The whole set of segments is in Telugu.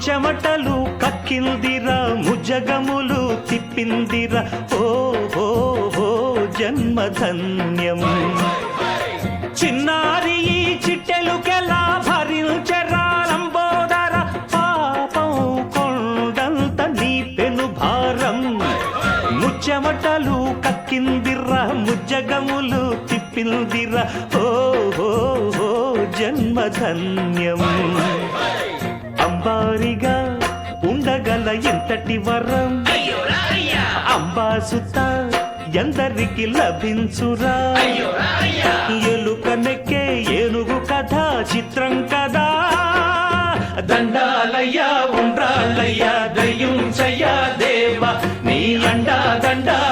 చెప్పిందిరా ముజగములు తిప్పిందిరా. ఓ ఓహో జన్మ జన్మధన్యం. చిన్నారి ఈ చిట్టెలుకెలా భరించరాలంబోదర పాపం కొండంత నీ పెను భారం. ముచ్చమటలు కక్కిందిర్రా ముజ్జగములు తిప్పిందిరా ఓ హో ఓ జన్మధన్యం. అంబారిగా ఉండగల ఎంతటి వరం. అంబాసుత ఎందరికి లభించురా. ఎలుక నెక్కే ఏనుగు కథ చిత్రం కదా. దండాలయ్యా ఉండ్రాళ్ళయ్యా దయ్యుంచయ్యా దేవ. నీ అండా దండా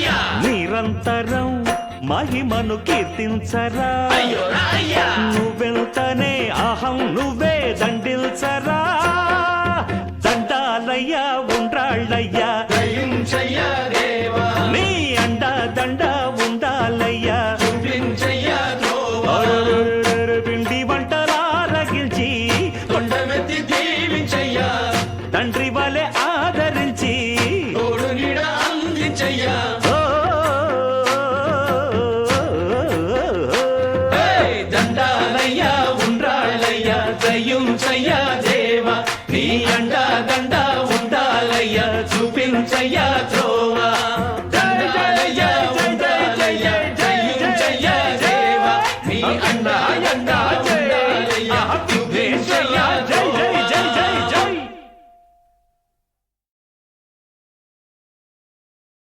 నిరంతరం మహిమను కీర్తించరా? నువ్వెంతనే నీ అండ దండ ఉండాలయ్యా చూపించయ్యా త్రోవా. నీ అండ అండ చూపించయ్యా